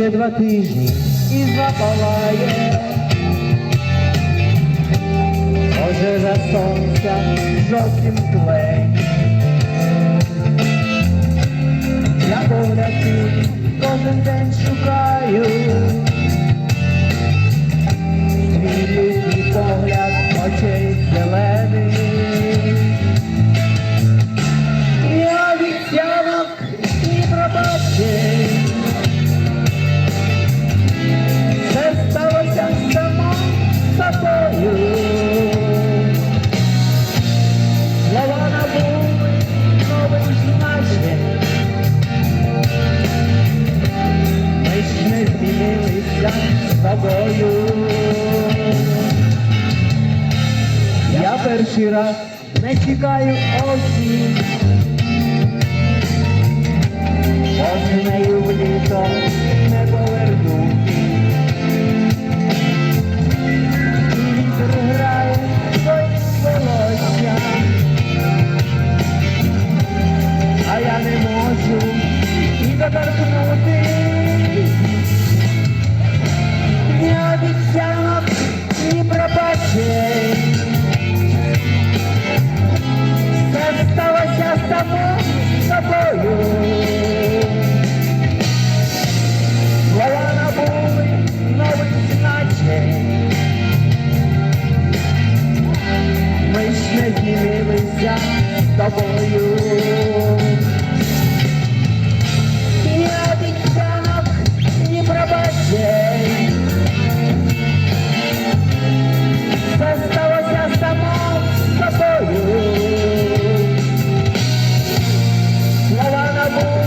ще два тижні і запалає. Пожежа сонця жовтим тле. Я перший раз не чекаю осінь. Осінею в і доторкнути. Ні обіцянок, ні пробачень. Все сталося само собою. Слова набули нових значень. Ми ж не змінилися з тобою. Thank you.